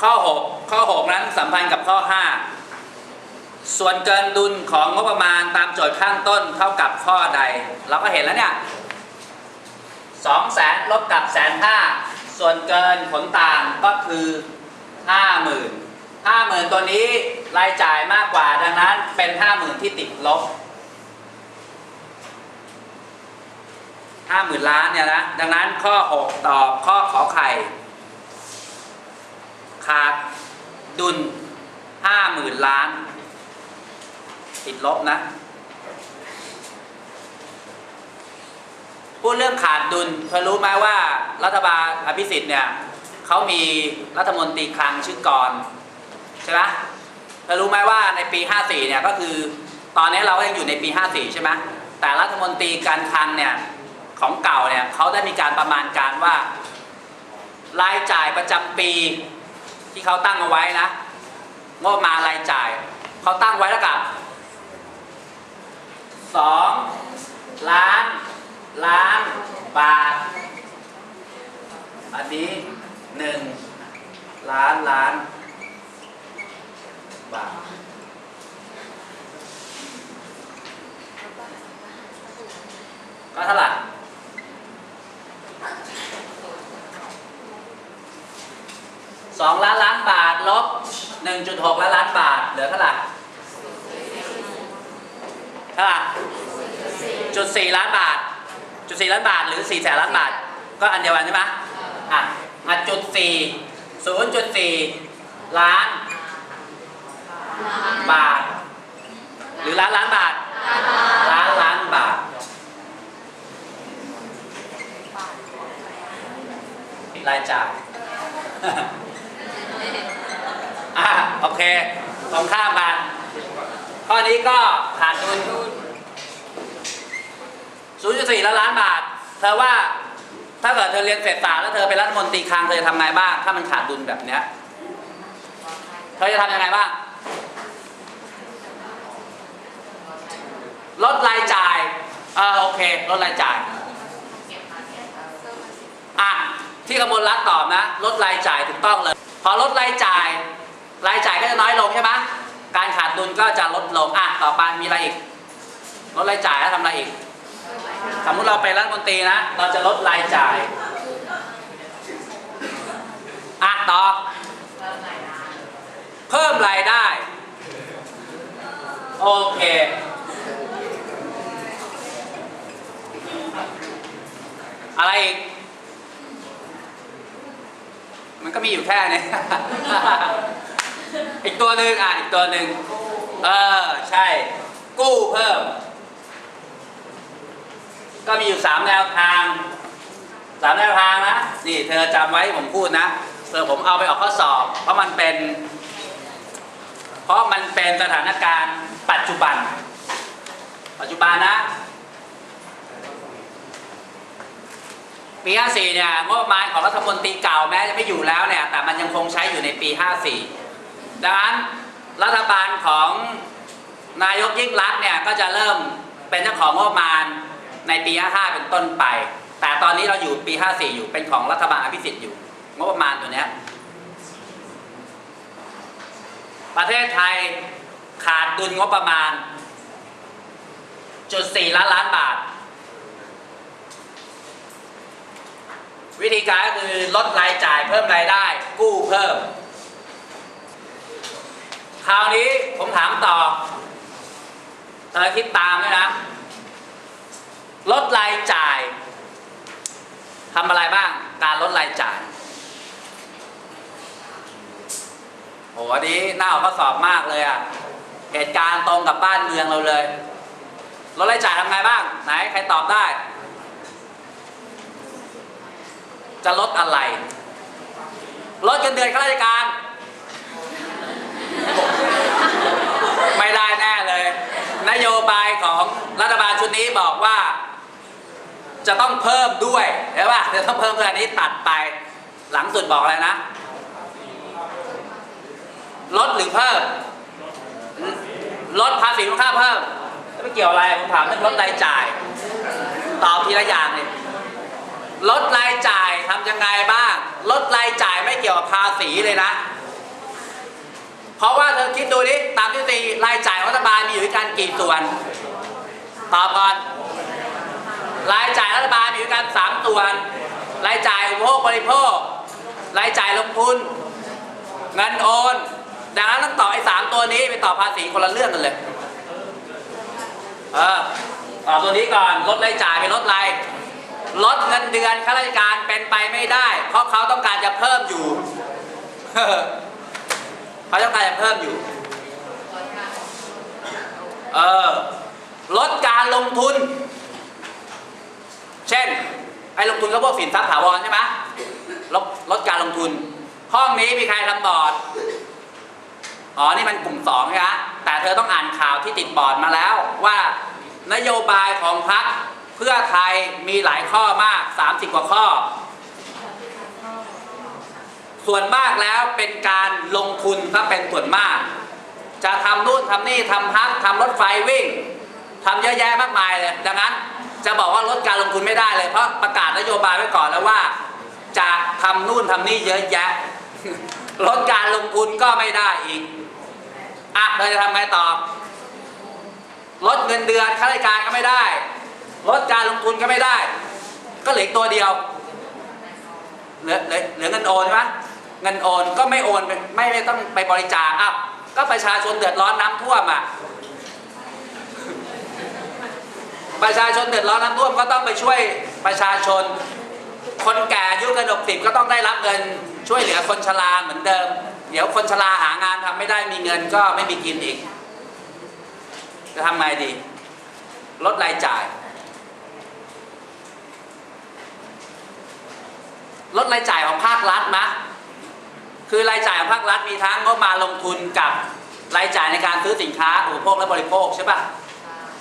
ข้อ 6 ข้อ 6 นั้นสัมพันธ์กับข้อ 5 ส่วนเกินดุลของงบประมาณตามโจทย์ข้างต้นเท่ากับข้อใด เราก็เห็นแล้วเนี่ยสองแสนลบกับแสนห้าส่วนเกินผลต่างก็คือห้าหมื่นห้าหมื่นตัวนี้รายจ่ายมากกว่าดังนั้นเป็นห้าหมื่นที่ติดลบห้าหมื่นล้านเนี่ยนะดังนั้นข้อ 6 ตอบข้อขอไข่ ขาดดุลห้าหมื่นล้าน ติดลบนะพูดเรื่องขาดดุลเธอรู้ไหมว่ารัฐบาลอภิสิทธิ์เนี่ยเขามีรัฐมนตรีคลังชื่อกรใช่ไหมเธอรู้ไหมว่าในปี 54 เนี่ยก็คือตอนนี้เราก็ยังอยู่ในปี 54 ใช่ไหมแต่รัฐมนตรีการคลังเนี่ยของเก่าเนี่ยเขาได้มีการประมาณการว่ารายจ่ายประจำปี ที่เขาตั้งเอาไว้นะงบมารายจ่ายเขาตั้งไว้แล้วกับสองล้าน ล้านบาท อันนี้หนึ่งล้านล้านบาทก็เท่าไหร่ สองล้านล้านบาทลบหนึ่งจุดหกล้านล้านบาท เหลือเท่าไหร่เท่าไหร่จุดสี่ล้านบาท จุดสี่ล้านบาทหรือสี่แสนล้านบาท ก็อันเดียวกันใช่ไหมอะมาจุดสี่ศูนย์จุดสี่ล้านบาท หรือล้านล้านบาท ล้านล้านบาทรายจ่าย อะโอเคตรงข้ามกัน ข้อนี้ก็ขาดดุล0.4ล้านล้านบาท เธอว่าถ้าเกิดเธอเรียนเศรษฐศาสตร์แล้วเธอเป็นรัฐมนตรีคลังเธอจะทำไงบ้าง ถ้ามันขาดดุลแบบเนี้ยเธอจะทำยังไงบ้าง ลดรายจ่ายเออโอเค ลดรายจ่ายอะที่กมลรัฐตอบนะ ลดรายจ่ายถูกต้องเลย พอลดรายจ่าย รายจ่ายก็จะน้อยลงใช่ไหมการขาดดุลก็จะลดลงอะต่อไปมีอะไรอีก ลดรายจ่ายแล้วทำอะไรอีก สมมุติเราเป็นรัฐมนตรีนะ เราจะลดรายจ่ายอะต่อเพิ่มรายได้ โอเค อะไรอีก มันก็มีอยู่แค่นี้ อีกตัวหนึ่งอะอีกตัวหนึ่งเออใช่ กู้เพิ่ม ก็มีอยู่สามแนวทางสามแนวทางนะนี่เธอจำไว้ผมพูดนะเธอผมเอาไปออกข้อสอบ เพราะมันเป็น เพราะมันเป็นสถานการณ์ปัจจุบัน ปัจจุบันนะปี 54 เนี่ยงบประมาณของรัฐมนตรีเก่าแม้จะไม่อยู่แล้วเนี่ย แต่มันยังคงใช้อยู่ในปี 54 ดังนั้นรัฐบาลของนายกยิ่งรักษณ์เนี่ยก็จะเริ่มเป็นเจ้าของงบประมาณในปี 55 เป็นต้นไป แต่ตอนนี้เราอยู่ปี 54 อยู่เป็นของรัฐบาลอภิสิทธิ์อยู่งบประมาณตัวเนี้ยประเทศไทยขาดดุลงบประมาณจุด4ล้านล้านบาท วิธีการก็คือลดรายจ่ายเพิ่มรายได้ กู้เพิ่ม คราวนี้ผมถามต่อเธอคิดตามด้วยนะ ลดรายจ่ายทำอะไรบ้าง การลดรายจ่ายโหอันนี้น่าเอาข้อสอบมากเลยอะเหตุการณ์ตรงกับบ้านเมืองเราเลยลดรายจ่ายทำไงบ้าง ไหนใครตอบได้ จะลดอะไร ลดเงินเดือนข้าราชการ ไม่ได้แน่เลย นโยบายของรัฐบาลชุดนี้บอกว่า จะต้องเพิ่มด้วยใช่ป่ะจะต้องเพิ่มด้วยอันนี้ตัดไป หลังสุดบอกอะไรนะ ลดหรือเพิ่ม ลดภาษีมูลค่าเพิ่มไม่เกี่ยวอะไรผมถามเรื่องลดรายจ่าย ตอบทีละอย่างเลยลดรายจ่ายทำยังไงบ้าง ลดรายจ่ายไม่เกี่ยวกับภาษีเลยนะ เพราะว่าเธอคิดดูดิตามทฤษฎีรายจ่ายรัฐบาลมีอยู่ด้วยกันกี่ส่วนตอบก่อนรายจ่ายรัฐบาลมีอยู่ด้วยกันสามส่วน รายจ่ายอุปโภคบริโภค รายจ่ายลงทุน เงินโอน ดังนั้นต้องต่อไอ้สามตัวนี้ไปต่อภาษีคนละเรื่องกันเลย เออต่อตัวนี้ก่อนลดรายจ่ายไปลดรายลดเงินเดือนข้าราชการเป็นไปไม่ได้ เพราะเขาต้องการจะเพิ่มอยู่ เขาต้องการจะเพิ่มอยู่ เออ ลดการลงทุน เช่น ไอ้ลงทุนก็พวกสินทรัพย์ถาวรใช่ไหมลดลดการลงทุน ห้องนี้มีใครทำบอร์ด อ๋อ นี่มันกลุ่มสองใช่ไหมแต่เธอต้องอ่านข่าวที่ติดบอร์ดมาแล้วว่านโยบายของพรรคเพื่อไทยมีหลายข้อมาก 30 กว่าข้อ ส่วนมากแล้วเป็นการลงทุนถ้าเป็นส่วนมาก จะทำนู่นทำนี่ทำพักทำรถไฟวิ่งทำเยอะแยะมากมายเลยดังนั้นจะบอกว่าลดการลงทุนไม่ได้เลย เพราะประกาศนโยบายไว้ก่อนแล้วว่า จะทำนู่นทำนี่เยอะแยะลดการลงทุนก็ไม่ได้อีกอะเราจะทำไงต่อลดเงินเดือนข้าราชการก็ไม่ได้ลดการลงทุนก็ไม่ได้ ก็เหลือตัวเดียวเหลือเหลือเงินโอนใช่ไหม เงินโอนก็ไม่โอนไม่ไม่ต้องไปบริจาคอะก็ประชาชนเดือดร้อนน้ำท่วมอะประชาชนเดือดร้อนน้ำท่วมก็ต้องไปช่วยประชาชน คนแก่อายุเกิน60ก็ต้องได้รับเงินช่วยเหลือคนชราเหมือนเดิม เดี๋ยวคนชราหางานทำไม่ได้มีเงินก็ไม่มีกินอีก จะทำไงดี ลดรายจ่าย ลดรายจ่ายของภาครัฐมะ คือรายจ่ายของภาครัฐมีทั้งงบมาลงทุนกับรายจ่ายในการซื้อสินค้าอุปโภคและบริโภคใช่ปะ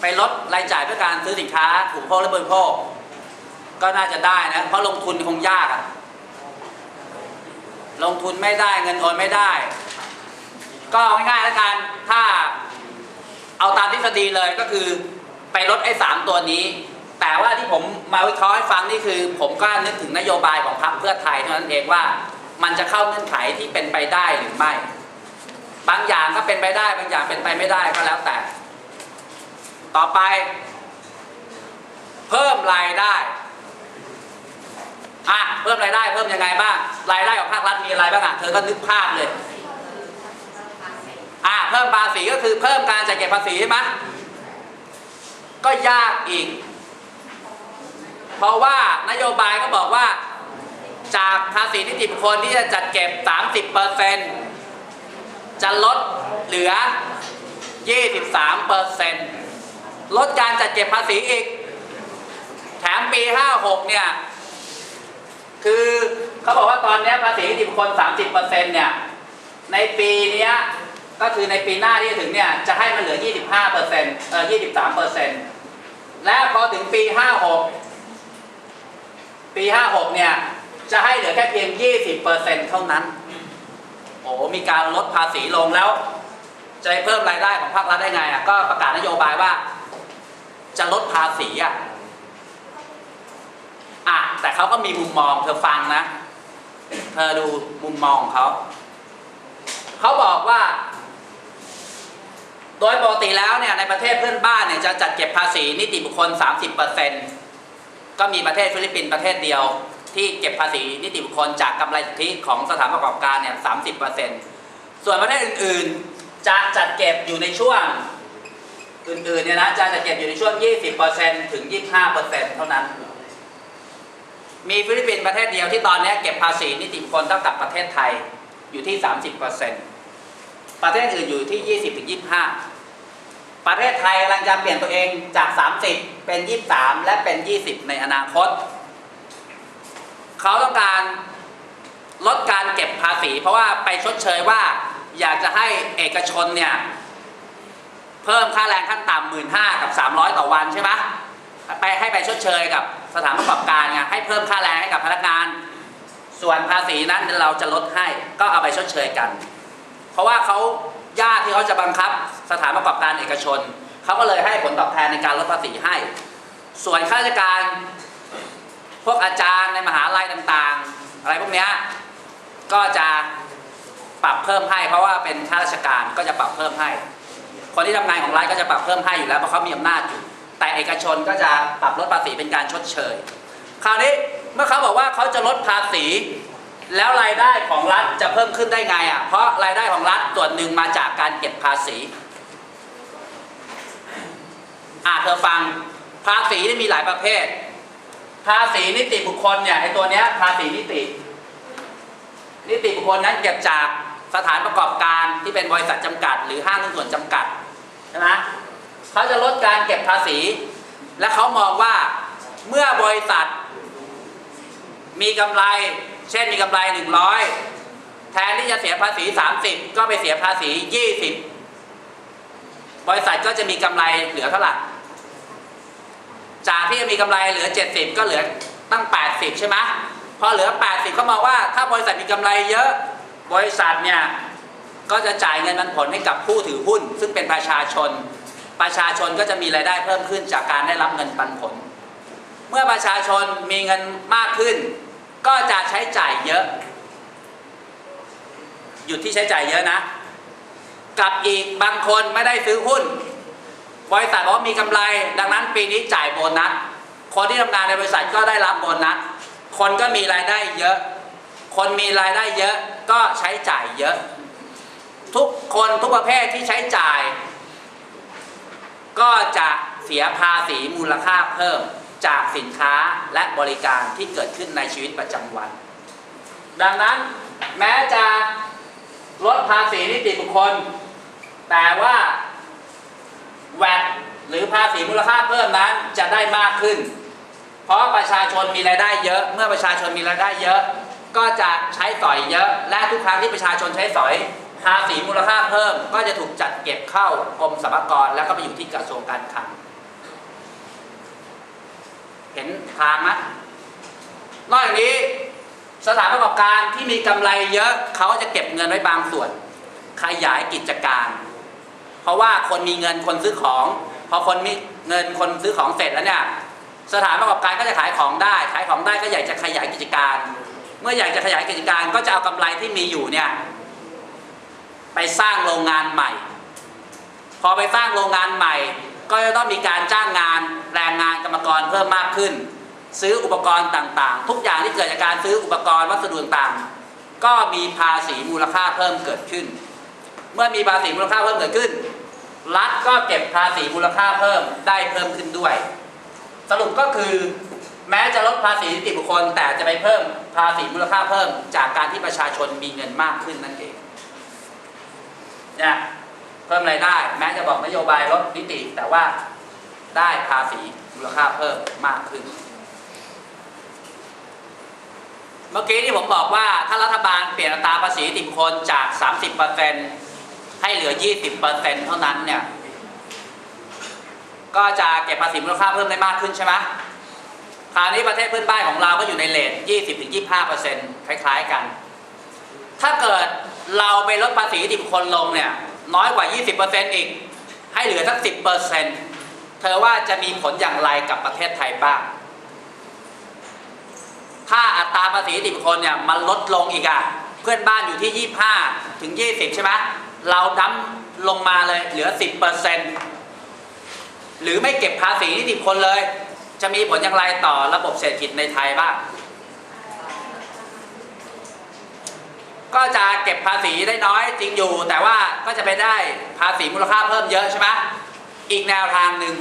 ไปลดรายจ่ายเพื่อการซื้อสินค้าอุปโภคและบริโภค ก็น่าจะได้นะเพราะลงทุนคงยากอะลงทุนไม่ได้เงินโอนไม่ได้ ก็ง่ายๆแล้วกันถ้าเอาตามทฤษฎีเลยก็คือไปลดไอ้สามตัวนี้ แต่ว่าที่ผมมาวิเคราะห์ให้ฟังนี่คือ ผมก็นึกถึงนโยบายของพรรคเพื่อไทยเท่านั้นเองว่า มันจะเข้าเงื่อนไขที่เป็นไปได้หรือไม่ บางอย่างก็เป็นไปได้ บางอย่างเป็นไปไม่ได้ก็แล้วแต่ ต่อไป เพิ่มรายได้อะเพิ่มรายได้เพิ่มยังไงบ้างรายได้ของภาครัฐมีอะไรบ้างอะเธอก็นึกภาพเลยอะเพิ่มภาษีก็คือเพิ่มการจัดเก็บภาษีใช่ไหมก็ยากอีก เพราะว่านโยบายก็บอกว่า จากภาษีนิติบุคคลที่จะจัดเก็บ 30%จะลดเหลือ 23%ลดการจัดเก็บภาษีอีก แถมปี 56 เนี่ย คือเขาบอกว่าตอนนี้ภาษีนิติบุคคล 30%เนี่ย ในปีนี้ก็คือในปีหน้าที่จะถึงเนี่ย จะให้มันเหลือ 25%เออ23%และพอถึงปี 56 ปี 56 เนี่ย จะให้เหลือแค่เพียง 20%เท่านั้น โอ้มีการลดภาษีลงแล้ว จะเพิ่มรายได้ของภาครัฐได้ไงอะก็ประกาศนโยบายว่า จะลดภาษีอะอะแต่เขาก็มีมุมมองเธอฟังนะ เธอดูมุมมองของเขา เขาบอกว่า โดยปกติแล้วเนี่ยในประเทศเพื่อนบ้านเนี่ยจะจัดเก็บภาษีนิติบุคคล 30%ก็มีประเทศฟิลิปปินส์ประเทศเดียว ที่เก็บภาษีนิติบุคคลจากกำไรสุทธิของสถานประกอบการเนี่ย30%ส่วนประเทศอื่นๆ จะจัดเก็บอยู่ในช่วงอื่นๆเนี่ยนะจะจัดเก็บอยู่ในช่วง 20%ถึง 25%เท่านั้น มีฟิลิปปินส์ประเทศเดียวที่ตอนนี้เก็บภาษีนิติบุคคลเท่ากับประเทศไทยอยู่ที่ 30%ประเทศอื่นอยู่ที่ 20ถึง25 ประเทศไทยกำลังจะเปลี่ยนตัวเองจาก 30 เป็น 23 และเป็น 20 ในอนาคต เขาต้องการลดการเก็บภาษี เพราะว่าไปชดเชยว่าอยากจะให้เอกชนเนี่ยเพิ่มค่าแรงขั้นต่ำหมื่นห้ากับ 300 ต่อวันใช่ไหมไปให้ไปชดเชยกับสถานประกอบการไงให้เพิ่มค่าแรงให้กับพนักงาน ส่วนภาษีนั้นเราจะลดให้ก็เอาไปชดเชยกัน เพราะว่าเขายากที่เขาจะบังคับสถานประกอบการเอกชนเขาก็เลยให้ผลตอบแทนในการลดภาษีให้ ส่วนข้าราชการ พวกอาจารย์ในมหาลัยต่างๆ อะไรพวกเนี้ยก็จะปรับเพิ่มให้ เพราะว่าเป็นข้าราชการก็จะปรับเพิ่มให้ คนที่ทำงานของรัฐก็จะปรับเพิ่มให้อยู่แล้วเพราะเขามีอำนาจอยู่ แต่เอกชนก็จะปรับลดภาษีเป็นการชดเชย คราวนี้เมื่อเขาบอกว่าเขาจะลดภาษี แล้วรายได้ของรัฐจะเพิ่มขึ้นได้ไงอะเพราะรายได้ของรัฐส่วนหนึ่งมาจากการเก็บภาษีอ่าเธอฟังภาษีนี่มีหลายประเภท ภาษีนิติบุคคลเนี่ยไอตัวเนี้ยภาษีนิติ นิติบุคคลนั้นเก็บจากสถานประกอบการที่เป็นบริษัทจำกัด หรือห้างหุ้นส่วนจำกัดใช่ไหมเขาจะลดการเก็บภาษี และเขามองว่าเมื่อบริษัท มีกำไร เช่นมีกำไร 100 แทนที่จะเสียภาษี 30 ก็ไปเสียภาษี 20 บริษัทก็จะมีกำไรเหลือเท่าไหร่ จากที่มีกำไรเหลือ 70 ก็เหลือตั้ง 80 ใช่ไหมพอเหลือ 80เขามองว่าถ้าบริษัทมีกำไรเยอะบริษัทเนี่ยก็จะจ่ายเงินปันผลให้กับผู้ถือหุ้น ซึ่งเป็นประชาชน ประชาชนก็จะมีรายได้เพิ่มขึ้นจากการได้รับเงินปันผล เมื่อประชาชนมีเงินมากขึ้น ก็จะใช้จ่ายเยอะ หยุดที่ใช้จ่ายเยอะนะ กับอีกบางคนไม่ได้ซื้อหุ้น บริษัทบอกว่ามีกำไร ดังนั้นปีนี้จ่ายโบนัส คนที่ทำงานในบริษัทก็ได้รับโบนัส คนก็มีรายได้เยอะ คนมีรายได้เยอะก็ใช้จ่ายเยอะ ทุกคนทุกประเภทที่ใช้จ่าย ก็จะเสียภาษีมูลค่าเพิ่มจากสินค้าและบริการที่เกิดขึ้นในชีวิตประจำวัน ดังนั้นแม้จะลดภาษีนิติบุคคล แต่ว่า แวดหรือภาษีมูลค่าเพิ่มนั้นจะได้มากขึ้น เพราะประชาชนมีรายได้เยอะ เมื่อประชาชนมีรายได้เยอะ ก็จะใช้สอยเยอะ และทุกครั้งที่ประชาชนใช้สอย ภาษีมูลค่าเพิ่ม ก็จะถูกจัดเก็บเข้ากรมสรรพากรแล้วก็ไปอยู่ที่กระทรวงการคลัง เห็นทางไหมนอกจากนี้สถานประกอบการที่มีกำไรเยอะเขาจะเก็บเงินไว้บางส่วน ขยายกิจการ เพราะว่าคนมีเงินคนซื้อของ พอคนมีเงินคนซื้อของเสร็จแล้วเนี่ยสถานประกอบการก็จะขายของได้ ขายของได้ก็อยากจะขยายกิจการ เมื่ออยากจะขยายกิจการก็จะเอากำไรที่มีอยู่เนี่ยไปสร้างโรงงานใหม่ พอไปสร้างโรงงานใหม่ ก็จะต้องมีการจ้างงานแรงงานกรรมกรเพิ่มมากขึ้น ซื้ออุปกรณ์ต่างๆ ทุกอย่างที่เกิดจากการซื้ออุปกรณ์วัสดุต่างๆก็มีภาษีมูลค่าเพิ่มเกิดขึ้น เมื่อมีภาษีมูลค่าเพิ่มเกิดขึ้น รัฐก็เก็บภาษีมูลค่าเพิ่มได้เพิ่มขึ้นด้วย สรุปก็คือ แม้จะลดภาษีนิติบุคคล แต่จะไปเพิ่มภาษีมูลค่าเพิ่ม จากการที่ประชาชนมีเงินมากขึ้นนั่นเองเนี่ยเพิ่มรายได้ แม้จะบอกนโยบายลดนิติ แต่ว่าได้ภาษีมูลค่าเพิ่มมากขึ้น เมื่อกี้ที่ผมบอกว่าถ้ารัฐบาลเปลี่ยนอัตราภาษีนิติบุคคลจาก 30% ให้เหลือ 20%เท่านั้นเนี่ย ก็จะเก็บภาษีมูลค่าเพิ่มได้มากขึ้นใช่ไหมคราวนี้ประเทศเพื่อนบ้านของเราก็อยู่ในเลท20-25%คล้ายๆกัน ถ้าเกิดเราไปลดภาษีสิบุคคลลงเนี่ย น้อยกว่า 20%อีก ให้เหลือสัก 10%เธอว่าจะมีผลอย่างไรกับประเทศไทยบ้าง ถ้าอัตราภาษีสิบุคคลเนี่ยมันลดลงอีกอะเพื่อนบ้านอยู่ที่ 25 ถึง 20 ใช่ไหม เราดั้มลงมาเลยเหลือ 10%หรือไม่เก็บภาษีนิติบุคคลเลย จะมีผลอย่างไรต่อระบบเศรษฐกิจในไทยบ้าง ก็จะเก็บภาษีได้น้อยจริงอยู่ แต่ว่าก็จะไปได้ภาษีมูลค่าเพิ่มเยอะใช่ไหมอีกแนวทางหนึ่ง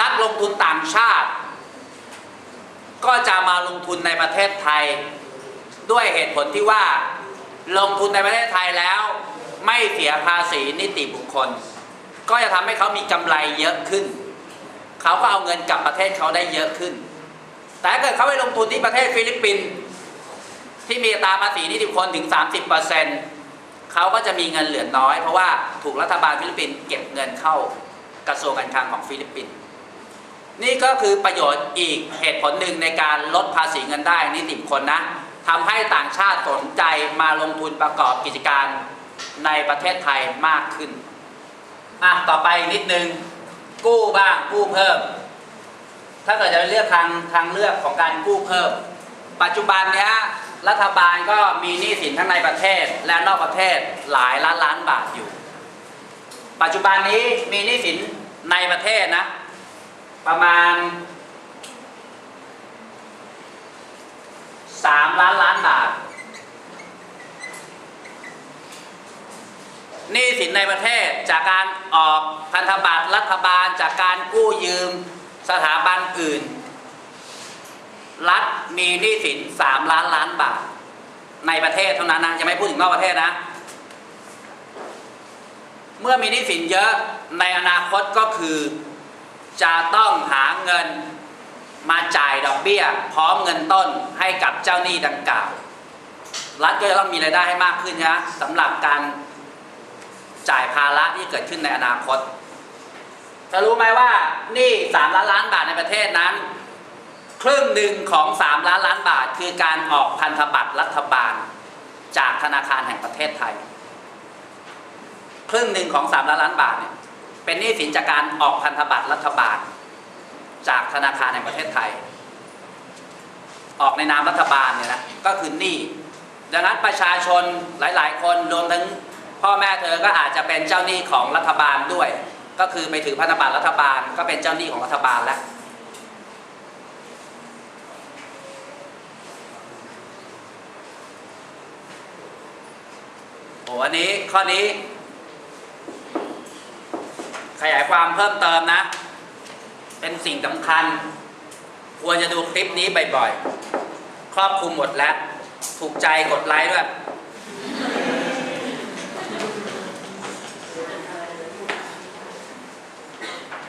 นักลงทุนต่างชาติ ก็จะมาลงทุนในประเทศไทย ด้วยเหตุผลที่ว่า ลงทุนในประเทศไทยแล้ว ไม่เสียภาษีนิติบุคคล ก็จะทำให้เขามีกำไรเยอะขึ้น เขาก็เอาเงินกลับประเทศเขาได้เยอะขึ้น แต่เกิดเขาไปลงทุนที่ประเทศฟิลิปปินส์ที่มีตราภาษีนิติบุคคลถึง 30%เขาก็จะมีเงินเหลือน้อย เพราะว่าถูกรัฐบาลฟิลิปปินส์เก็บเงินเข้ากระทรวงการคลังของฟิลิปปินส์นี่ก็คือประโยชน์อีกเหตุผลหนึ่งในการลดภาษีเงินได้นิติบุคคลนะ ทำให้ต่างชาติสนใจมาลงทุนประกอบกิจการในประเทศไทยมากขึ้น อะ ต่อไปนิดนึง กู้บ้างกู้เพิ่ม ถ้าเกิดจะเลือกทางทางเลือกของการกู้เพิ่ม ปัจจุบันเนี้ยรัฐบาลก็มีหนี้สินทั้งในประเทศและนอกประเทศหลายล้านล้านบาทอยู่ ปัจจุบันนี้มีหนี้สินในประเทศนะ ประมาณ 3ล้านล้านบาทหนี้สินในประเทศจากการออกพันธบัตรรัฐบาลจากการกู้ยืมสถาบันอื่น รัฐมีหนี้สิน3ล้านล้านบาท ในประเทศเท่านั้นนะยังไม่พูดถึงนอกประเทศนะ เมื่อมีหนี้สินเยอะในอนาคตก็คือ จะต้องหาเงิน มาจ่ายดอกเบี้ย พร้อมเงินต้นให้กับเจ้าหนี้ดังกล่าว รัฐก็จะต้องมีรายได้ให้มากขึ้นนะสำหรับการจ่ายภาระที่เกิดขึ้นในอนาคตจะรู้ไหมว่านี่3ล้านล้านบาทในประเทศนั้น ครึ่งหนึ่งของ3ล้านล้านบาท คือการออกพันธบัตรรัฐบาล จากธนาคารแห่งประเทศไทย ครึ่งหนึ่งของ3ล้านล้านบาทเนี่ยเป็นหนี้สินจากการออกพันธบัตรรัฐบาล จากธนาคารแห่งประเทศไทย ออกในนามรัฐบาลเนี่ยนะก็คือหนี้ดังนั้นประชาชนหลาย ๆ คนรวมทั้งพ่อแม่เธอก็อาจจะเป็นเจ้าหนี้ของรัฐบาลด้วย ก็คือไปถือพันธบัตรรัฐบาลก็เป็นเจ้าหนี้ของรัฐบาลแล้วโอ้อันนี้ข้อนี้ ขยายความเพิ่มเติมนะ เป็นสิ่งสำคัญ ควรจะดูคลิปนี้บ่อยๆ ครอบคลุมหมดแล้ว ถูกใจกดไลค์ด้วย